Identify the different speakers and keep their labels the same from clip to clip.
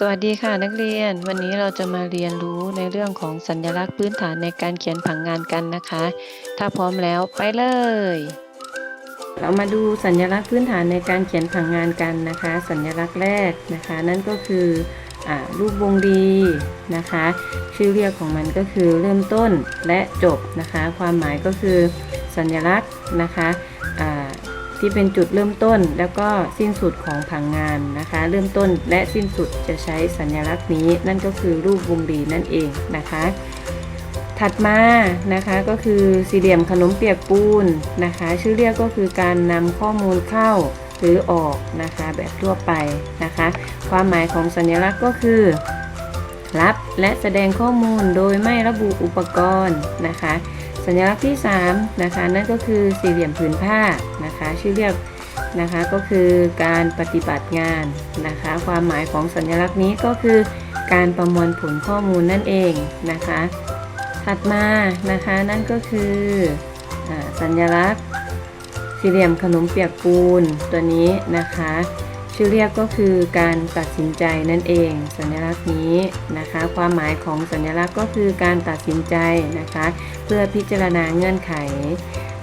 Speaker 1: สวัสดีค่ะนักเรียน วันนี้เราจะมาเรียนรู้ในเรื่องของสัญลักษณ์พื้นฐานในการเขียนผังงานกันนะคะ ถ้าพร้อมแล้วไปเลย เรามาดูสัญลักษณ์พื้นฐานในการเขียนผังงานกันนะคะ สัญลักษณ์แรกนะคะ นั่นก็คืออารูปวงรีนะคะ ชื่อเรียกของมันก็คือเริ่มต้นและจบนะคะ ความหมายก็คือสัญลักษณ์นะคะ ที่เป็นจุดเริ่มต้นแล้วก็สิ้นสุดของผังงานนะคะ เริ่มต้นและสิ้นสุดจะใช้สัญลักษณ์นี้ นั่นก็คือรูปวงรีนั่นเองนะคะ ถัดมานะคะก็คือสี่เหลี่ยมขนมเปียกปูนนะคะ ชื่อเรียกก็คือการนำข้อมูลเข้าหรือออกนะคะแบบทั่วไปนะคะ ความหมายของสัญลักษณ์ก็คือ รับและแสดงข้อมูลโดยไม่ระบุอุปกรณ์นะคะ สัญลักษณ์ที่ 3 นะคะ นั่นก็คือสี่เหลี่ยมผืนผ้านะคะ ชื่อเรียกนะคะก็คือการปฏิบัติงานนะคะ ความหมายของสัญลักษณ์นี้ก็คือการประมวลผลข้อมูลนั่นเองนะคะ ถัดมานะคะนั่นก็คืออสัญลักษณ์สี่เหลี่ยมขนมเปียกปูนตัวนี้นะคะ ชื่อเรียกก็คือการตัดสินใจนั่นเอง สัญลักษณ์นี้นะคะ ความหมายของสัญลักษณ์ก็คือการตัดสินใจนะคะ เพื่อพิจารณาเงื่อนไข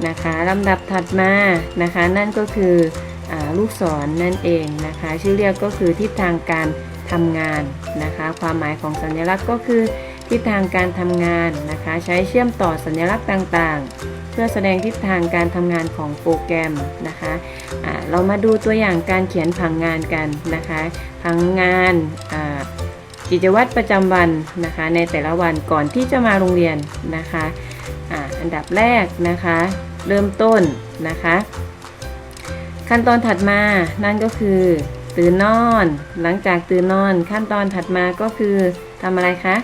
Speaker 1: นะคะลำดับถัดมานะคะ นั่นก็คืออลูกศรนนั่นเองนะคะ ชื่อเรียกก็คือทิศทางการทำงานนะคะ ความหมายของสัญลักษณ์ก็คือทิศทางการทำงานนะคะ ใช้เชื่อมต่อสัญลักษณ์ต่างๆ พื่อแสดงทิศทางการทำงานของโปรแกรมนะคะอ่าเรามาดูตัวอย่างการเขียนผังงานกันนะคะผังงานกิจวัตรประจำวันนะคะในแต่ละวันก่อนที่จะมาโรงเรียนนะคะอ่าอันดับแรกนะคะเริ่มต้นนะคะขั้นตอนถัดมานั่นก็คือตื่นนอน หลังจากตื่นนอนขั้นตอนถัดมาก็คือทำอะไรคะ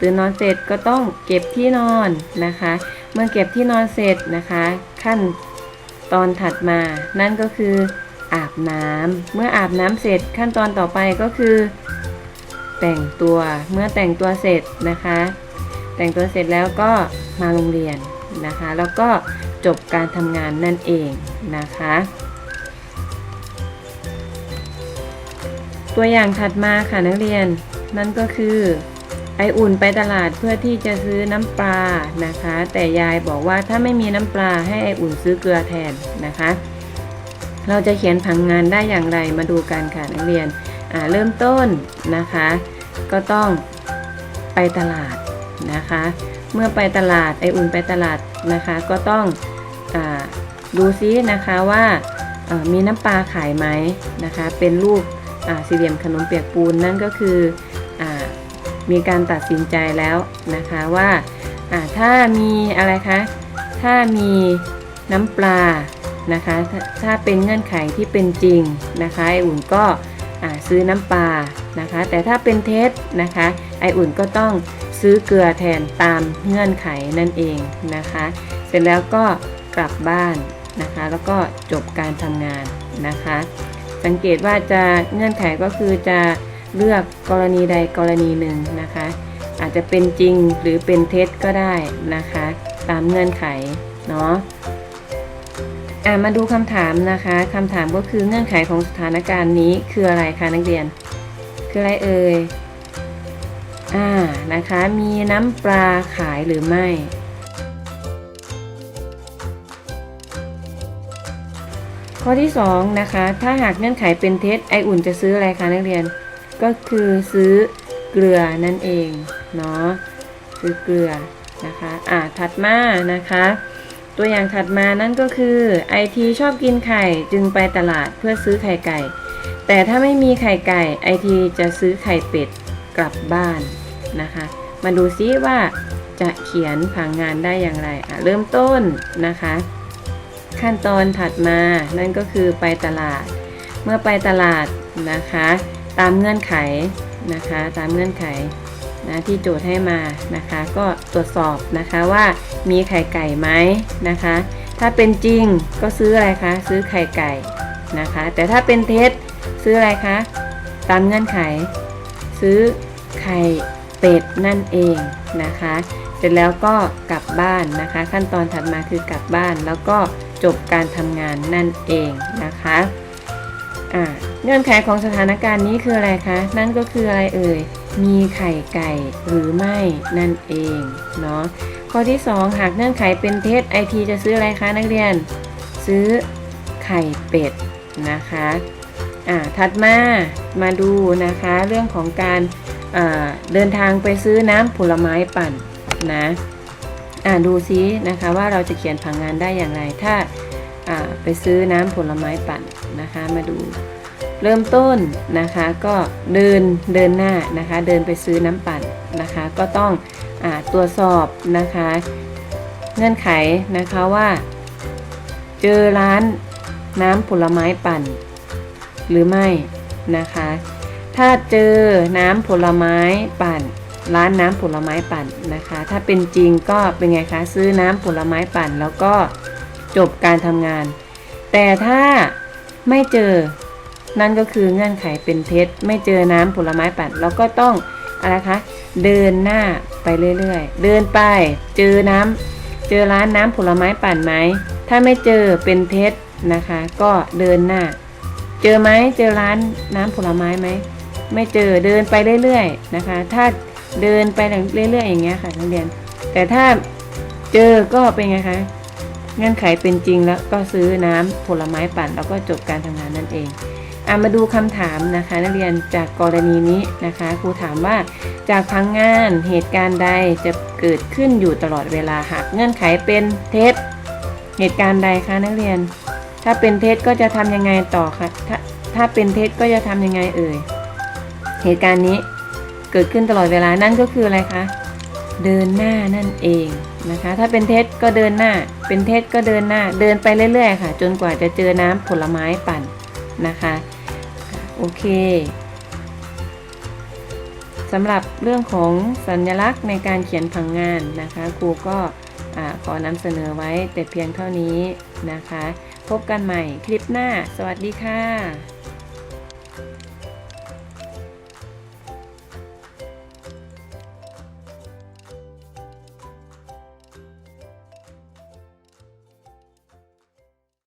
Speaker 1: ตื่นนอนเสร็จก็ต้องเก็บที่นอนนะคะ เมื่อเก็บที่นอนเสร็จนะคะ ขั้นตอนถัดมา นั่นก็คืออาบน้ำเมื่ออาบน้ำเสร็จขั้นตอนต่อไปก็คือ แต่งตัวเมื่อแต่งตัวเสร็จนะคะ แต่งตัวเสร็จแล้วก็มาโรงเรียนนะคะ แล้วก็จบการทำงานนั่นเองนะคะ ตัวอย่างถัดมาค่ะนักเรียนนั่นก็คือ ไออุ่นไปตลาดเพื่อที่จะซื้อน้ำปลานะคะ แต่ยายบอกว่าถ้าไม่มีน้ำปลาให้ไออุ่นซื้อเกลือแทนนะคะ เราจะเขียนผังงานได้อย่างไรมาดูกันค่ะนักเรียนเริ่มต้นนะคะ ก็ต้องไปตลาดนะคะ เมื่อไปตลาดไออุ่นไปตลาดนะคะ ก็ต้องอดูซินะคะว่ามีน้ำปลาขายไหมนะคะ เป็นรูปสี่เหลี่ยมขนมเปียกปูนนั่นก็คือ มีการตัดสินใจแล้วนะคะว่าถ้ามีอะไรคะถ้ามีน้ำปลานะคะถ้าถ้าเป็นเงื่อนไขที่เป็นจริงนะคะไออุ่นก็ซื้อน้ำปลานะคะ แต่ถ้าเป็นเท็จนะคะไออุ่นก็ต้องซื้อเกลือแทนตามเงื่อนไขนั่นเองนะคะ เสร็จแล้วก็กลับบ้านนะคะ แล้วก็จบการทำงานนะคะ สังเกตว่าจะเงื่อนไขก็คือจะ เลือกกรณีใดกรณีหนึ่งนะคะ อาจจะเป็นจริงหรือเป็นเท็จก็ได้นะคะ ตามเงื่อนไขเนาะอะมาดูคำถามนะคะคำถามก็คือเงื่อนไขของสถานการณ์นี้คืออะไรคะนักเรียน คืออะไรเอ่ยอ่านะคะมีน้ำปลาขายหรือไม่ข้อที่2นะคะ ถ้าหากเงื่อนไขเป็นเท็จไออุ่นจะซื้ออะไรคะนักเรียน ก็คือซื้อเกลือนั่นเองเนาะซื้อเกลือนะคะอ่าถัดมานะคะ ตัวอย่างถัดมานั่นก็คือไอทีชอบกินไข่จึงไปตลาดเพื่อซื้อไข่ไก่ แต่ถ้าไม่มีไข่ไก่ไอทีจะซื้อไข่เป็ดกลับบ้านนะคะ มาดูซิว่าจะเขียนผังงานได้อย่างไรอะเริ่มต้นนะคะ ขั้นตอนถัดมานั่นก็คือไปตลาด เมื่อไปตลาดนะคะ ตามเงื่อนไขนะคะ ตามเงื่อนไขนะที่โจทย์ให้มานะคะ ก็ตรวจสอบนะคะว่ามีไข่ไก่ไหมนะคะ ถ้าเป็นจริงก็ซื้ออะไรคะซื้อไข่ไก่นะคะ แต่ถ้าเป็นเท็จซื้ออะไรคะตามเงื่อนไข ซื้อไข่เป็ดนั่นเองนะคะ เสร็จแล้วก็กลับบ้านนะคะ ขั้นตอนถัดมาคือกลับบ้านแล้วก็จบการทำงานนั่นเองนะคะอ่า เงื่อนไขของสถานการณ์นี้คืออะไรคะ นั่นก็คืออะไรเอ่ย มีไข่ไก่หรือไม่นั่นเองเนาะ ข้อที่ 2 หากเงื่อนไขเป็นเท็จไอทีจะซื้ออะไรคะนักเรียน ซื้อไข่เป็ดนะคะอ่าถัดมา มาดูนะคะเรื่องของการาเดินทางไปซื้อน้ำผลไม้ปั่นนะอ่าดูซินะคะว่าเราจะเขียนผังงานได้อย่างไร ถ้าอ่าไปซื้อน้ำผลไม้ปั่นนะคะ มาดู เริ่มต้นนะคะก็เดินเดินหน้านะคะเดินไปซื้อน้ำปั่นนะคะ ก็ต้องอตรวจสอบนะคะ เงื่อนไขนะคะว่า เจอร้านน้ำผลไม้ปั่น หรือไม่นะคะ ถ้าเจอน้ำผลไม้ปั่น ร้านน้ำผลไม้ปั่นนะคะ ถ้าเป็นจริงก็เป็นไงคะซื้อน้ำผลไม้ปั่น แล้วก็จบการทำงาน แต่ถ้าไม่เจอ นั่นก็คือเงื่อนไขเป็นเท็จ ไม่เจอน้ำผลไม้ปั่นเราก็ต้องอะไรคะเดินหน้าไปเรื่อยๆ เดินไปเจอน้ำเจอร้านน้ำผลไม้ปั่นไหมถ้าไม่เจอเป็นเท็จนะคะ ก็เดินหน้า เจอไหมเจอร้านน้ำผลไม้ไหมไม่เจอเดินไปเรื่อยๆนะคะ ถ้าเดินไปเรื่อยๆอย่างเงี้ยค่ะนักเรียน แต่ถ้าเจอก็เป็นไงคะเงื่อนไขเป็นจริงแล้วก็ซื้อน้ำผลไม้ปั่นแล้วก็จบการทำงานนั่นเอง อะมาดูคำถามนะคะ นักเรียนจากกรณีนี้นะคะครูถามว่าจากพังงานเหตุการณ์ใดจะเกิดขึ้นอยู่ตลอดเวลาหากเงื่อนไขเป็นเท็จเหตุการณ์ใดคะนักเรียน ถ้าเป็นเท็จก็จะทำยังไงต่อคะถ้าถ้าเป็นเท็จก็จะทำยังไงเอ่ยเหตุการณ์นี้เกิดขึ้นตลอดเวลานั่นก็คืออะไรคะเดินหน้านั่นเองนะคะ ถ้าเป็นเท็จก็เดินหน้า เป็นเท็จก็เดินหน้า เดินไปเรื่อยๆค่ะ จนกว่าจะเจอน้ำผลไม้ปั่นนะคะ โอเคสำหรับเรื่องของสัญลักษณ์ในการเขียนผังงานนะคะ ครูก็ขอนำเสนอไว้แต่เพียงเท่านี้นะคะ พบกันใหม่คลิปหน้า สวัสดีค่ะ